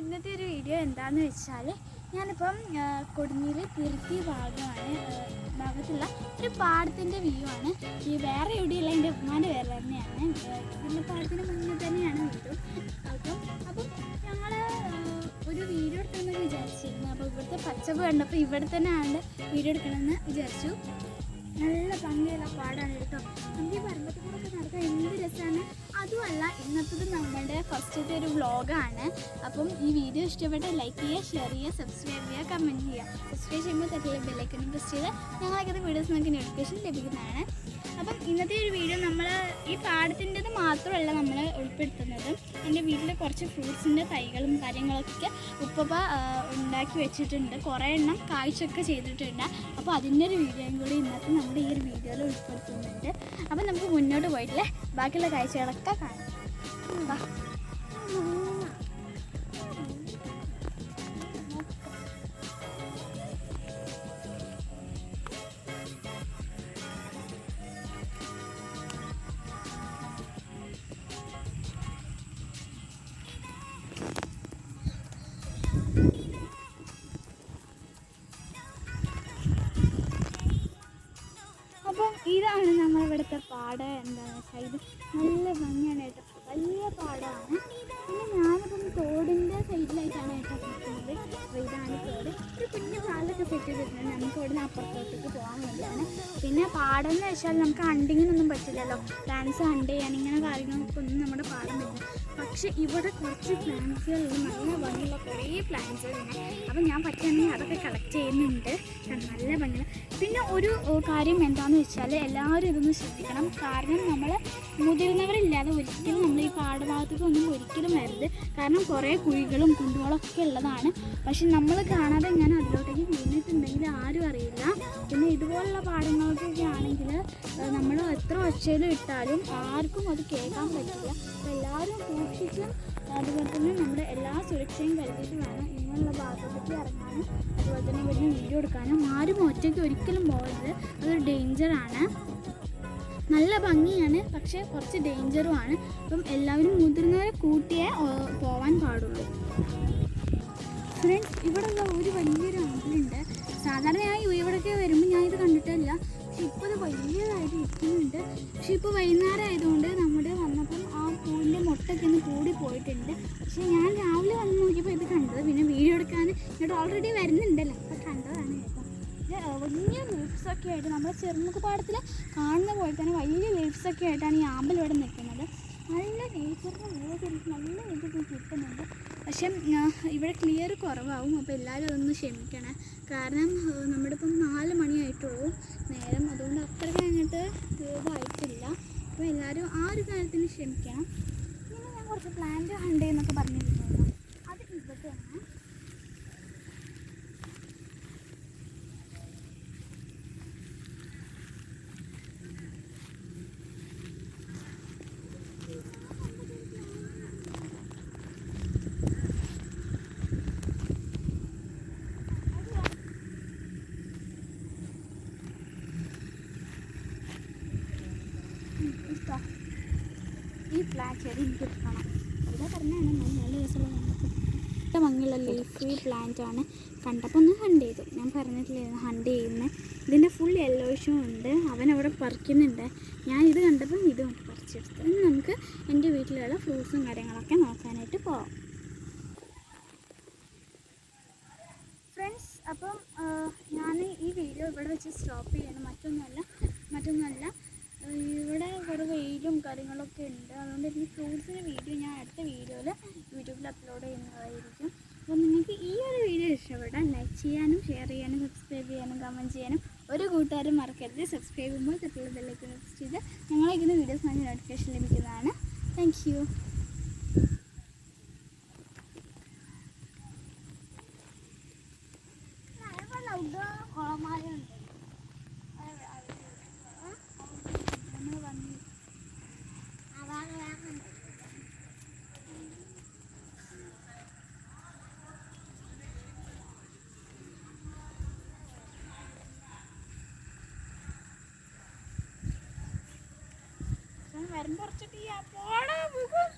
ഇന്നത്തെ ഒരു വീഡിയോ എന്താന്ന് വെച്ചാൽ ഞാനിപ്പം കൊടുങ്ങിയിൽ തിരുത്തി ഭാഗമാണ് ഭാഗത്തുള്ള ഒരു പാടത്തിന്റെ വ്യൂ ആണ്. ഈ വേറെ എവിടെയുള്ള എന്റെ ഉമ്മാന്റെ പേര് തന്നെയാണ്. പിന്നെ പാടത്തിന് മുന്നിൽ തന്നെയാണ് വീടും. അപ്പം അപ്പം ഞങ്ങൾ ഒരു വീഡിയോ എടുക്കണമെന്ന് വിചാരിച്ചിരുന്നു. അപ്പോൾ ഇവിടുത്തെ പച്ചപ്പ് കണ്ടപ്പോൾ ഇവിടെ തന്നെ ആണ് വീഡിയോ എടുക്കണമെന്ന് വിചാരിച്ചു. നല്ല ഭംഗിയുള്ള പാടാണ് കേട്ടോ. നമുക്ക് ഈ നടക്കാൻ എന്ത് രസമാണ് അതുമല്ല ഇന്നത്തത് നമ്മുടെ ഫസ്റ്റത്തെ ഒരു വ്ളോഗാണ്. അപ്പം ഈ വീഡിയോ ഇഷ്ടപ്പെട്ട ലൈക്ക് ചെയ്യുക ഷെയർ ചെയ്യുക സബ്സ്ക്രൈബ് ചെയ്യുക കമന്റ് ചെയ്യുക. സബ്സ്ക്രൈബ് ചെയ്യുമ്പോൾ തന്നെ ബെല്ലൈക്കനും പ്രസ് ചെയ്ത് ഞങ്ങളൊക്കെ വീഡിയോസ് നമുക്ക് നോട്ടിഫിക്കേഷൻ ലഭിക്കുന്നതാണ്. അപ്പം ഇന്നത്തെ ഒരു വീഡിയോ നമ്മൾ ഈ പാടത്തിന്റെത് മാത്രമല്ല നമ്മൾ ഉൾപ്പെടുത്തുന്നത്. എന്റെ വീട്ടിൽ കുറച്ച് ഫ്രൂട്ട്സിന്റെ തൈകളും കാര്യങ്ങളൊക്കെ ഉപ്പപ്പ ഉണ്ടാക്കി വെച്ചിട്ടുണ്ട്. കുറേ എണ്ണം കാഴ്ചയൊക്കെ ചെയ്തിട്ടുണ്ട്. അപ്പോൾ അതിന്റെ ഒരു വീഡിയോയും കൂടി ഇന്നത്തെ നമ്മുടെ ഈ ഒരു വീഡിയോയിൽ ഉൾപ്പെടുത്തുന്നുണ്ട്. അപ്പം നമുക്ക് മുന്നോട്ട് പോയിട്ടില്ലേ ബാക്കിയുള്ള കാഴ്ചകളൊക്കെ കാണാം. ഇതാണ് നമ്മൾ ഇവിടുത്തെ പാടം എന്താണെന്ന് വെച്ചാൽ ഇത് നല്ല ഭംഗിയാണ് കേട്ടോ. വലിയ പാടമാണ് പിന്നെ ഞാനിപ്പം തോടിന്റെ സൈഡിലായിട്ടാണ് കേട്ടോ നിൽക്കുന്നത്. അപ്പോൾ ഇതാണ് തോട്. ഒരു കുഞ്ഞു കാലൊക്കെ സെറ്റ് ചെയ്തിട്ടുണ്ട്. നമുക്ക് ഇവിടുന്ന് അപ്പുറത്തോട്ടേക്ക് പോകാൻ വേണ്ടിയാണ്. പിന്നെ പാടം എന്ന് വെച്ചാൽ നമുക്ക് ഹണ്ടിങ്ങിനൊന്നും പറ്റില്ലല്ലോ. ഡാൻസ് ഹണ്ട് ചെയ്യാൻ ഇങ്ങനെ കാര്യങ്ങളൊക്കെ ഒന്നും നമ്മുടെ പാടം പറ്റില്ല. പക്ഷെ ഇവിടെ കുറച്ച് പ്ലാന്റ്സുകളുണ്ട് നല്ല ഭംഗിയുള്ള കുറേ പ്ലാന്റ്സുകളുണ്ട് അപ്പം ഞാൻ പറ്റുകയാണെങ്കിൽ അതൊക്കെ കളക്ട് ചെയ്യുന്നുണ്ട്. നല്ല ഭംഗിയുള്ള പിന്നെ ഒരു കാര്യം എന്താണെന്ന് വെച്ചാൽ എല്ലാവരും ഇതൊന്ന് ശ്രദ്ധിക്കണം. കാരണം നമ്മൾ മുതിർന്നവരില്ലാതെ ഒരിക്കലും നമ്മൾ ഈ പാടഭാഗത്തേക്ക് ഒന്നും ഒരിക്കലും വരരുത്. കാരണം കുറേ കുഴികളും കുണ്ടുകളൊക്കെ ഉള്ളതാണ്. പക്ഷെ നമ്മൾ കാണാതെ ഞാൻ അതിലോട്ടേക്ക് വീണിട്ടുണ്ടെങ്കിൽ ആരും അറിയില്ല. പിന്നെ ഇതുപോലുള്ള പാടങ്ങൾക്കൊക്കെ ആണെങ്കിൽ നമ്മൾ എത്ര ഒച്ചയിലും ഇട്ടാലും ആർക്കും അത് കേൾക്കാൻ പറ്റില്ല. എല്ലാവരും സൂക്ഷിച്ചും അതുപോലെ തന്നെ നമ്മുടെ എല്ലാ സുരക്ഷയും കരുതിയിട്ട് വേണം ഇങ്ങനെയുള്ള ഭാഗത്തേക്ക് ഇറങ്ങാനും അതുപോലെ തന്നെ ഇവിടുന്ന് വീഡിയോ എടുക്കാനും. ആരും ഒറ്റയ്ക്ക് ഒരിക്കലും പോകരുത്. അതൊരു ഡേഞ്ചറാണ് നല്ല ഭംഗിയാണ് പക്ഷേ കുറച്ച് ഡേഞ്ചറുമാണ് അപ്പം എല്ലാവരും മുതിർന്നവരെ കൂട്ടിയേ പോവാൻ പാടുള്ളൂ. ഫ്രണ്ട്സ് ഇവിടെ ഉള്ള ഒരു വലിയൊരു അമ്പലുണ്ട് സാധാരണയായി ഇവിടെയൊക്കെ വരുമ്പോൾ ഞാൻ ഇത് കണ്ടിട്ടില്ല പക്ഷെ ഇപ്പോൾ ഇത് വലിയതായിട്ട് ഇരിക്കുന്നുണ്ട്. പക്ഷെ ഇപ്പോൾ വൈകുന്നേരം ആയതുകൊണ്ട് പൂവിന്റെ മുട്ടൊക്കെ ഒന്ന് കൂടി പോയിട്ടുണ്ട്. പക്ഷെ ഞാൻ രാവിലെ വന്ന് നോക്കിയപ്പോൾ ഇത് കണ്ടത്. പിന്നെ വീഡിയോ എടുക്കാൻ ഇങ്ങോട്ട് ഓൾറെഡി വരുന്നുണ്ടല്ലോ. അപ്പോൾ കണ്ടതാണ് വലിയ ലീവ്സ് ഒക്കെ ആയിട്ട് നമ്മുടെ ചെറുമുക്ക് പാടത്തിൽ കാണുന്ന പോലെ തന്നെ വലിയ ലീവ്സ് ഒക്കെ ആയിട്ടാണ് ഈ ആമ്പൽ ഇവിടെ നിൽക്കുന്നത്. നല്ല നേച്ചറിന് നല്ല നല്ല നേച്ചർ കിട്ടുന്നുണ്ട്. പക്ഷെ ഇവിടെ ക്ലിയർ കുറവാകും അപ്പോൾ എല്ലാവരും അതൊന്ന് ക്ഷമിക്കണം. കാരണം നമ്മുടെ ഇപ്പം നാല് മണിയായിട്ടുള്ളൂ. നേരം. അതുകൊണ്ട് അത്രയ്ക്ക് അങ്ങോട്ട് ഇതായിട്ടില്ല അപ്പോൾ എല്ലാവരും ആ ഒരു കാര്യത്തിന് ക്ഷമിക്കണം. കുറച്ച് പ്ലാന്റ് ഹണ്ട് എന്നൊക്കെ പറഞ്ഞിട്ടുണ്ടായിരുന്നു. അത് ഇവിടെയാണ്. ഈ പ്ലാന്റ് എനിക്ക് ഇഷ്ടമാണ്. ഇതാ പറഞ്ഞാണ് നല്ല രസമുള്ള ഇഷ്ടം ഭംഗിയുള്ള ലീഫി പ്ലാന്റ് ആണ്. കണ്ടപ്പോൾ ഒന്ന് ഹണ്ട് ചെയ്തു. ഞാൻ പറഞ്ഞിട്ടില്ലായിരുന്നു ഹണ്ട് ചെയ്യുന്നത് ഇതിന്റെ ഫുൾ യെല്ലോയിഷും ഉണ്ട്. അവൻ അവിടെ പറിക്കുന്നുണ്ട്. ഞാൻ ഇത് കണ്ടപ്പോൾ ഇതും പറിച്ചെടുത്തു. ഇനി നമുക്ക് എന്റെ വീട്ടിലുള്ള ഫ്രൂട്ട്സും കാര്യങ്ങളൊക്കെ നോക്കാനായിട്ട് പോവാം. ഫ്രണ്ട്സ് അപ്പം ഞാൻ ഈ വീഡിയോ ഇവിടെ വെച്ച് സ്റ്റോപ്പ് ചെയ്യണം. മറ്റൊന്നുമല്ല മറ്റൊന്നുമല്ല. ഇവിടെ വെയിലും കാര്യങ്ങളൊക്കെ ഉണ്ട്. അതുകൊണ്ട് എനിക്ക് ഫ്രൂട്ട്സിന്റെ വീഡിയോ ഞാൻ അടുത്ത വീഡിയോയിൽ യൂട്യൂബിൽ അപ്ലോഡ് ചെയ്യുന്നതായിരിക്കും. അപ്പോൾ നിങ്ങൾക്ക് ഈ ഒരു വീഡിയോ ഇഷ്ടപ്പെട്ടാൽ ലൈക്ക് ചെയ്യാനും ഷെയർ ചെയ്യാനും സബ്സ്ക്രൈബ് ചെയ്യാനും കമന്റ് ചെയ്യാനും ഒരു കൂട്ടുകാരും മറക്കരുത്. സബ്സ്ക്രൈബ് ചെയ്യുമ്പോൾ തെറ്റുള്ള ബെല്ലൈക്കൻ ചെയ്ത് ഞങ്ങളയക്കുന്ന വീഡിയോസ് നല്ല നോട്ടിഫിക്കേഷൻ ലഭിക്കുന്നതാണ്. താങ്ക് മരം പറിച്ചിട്ട് ഈ പോടാ പോകും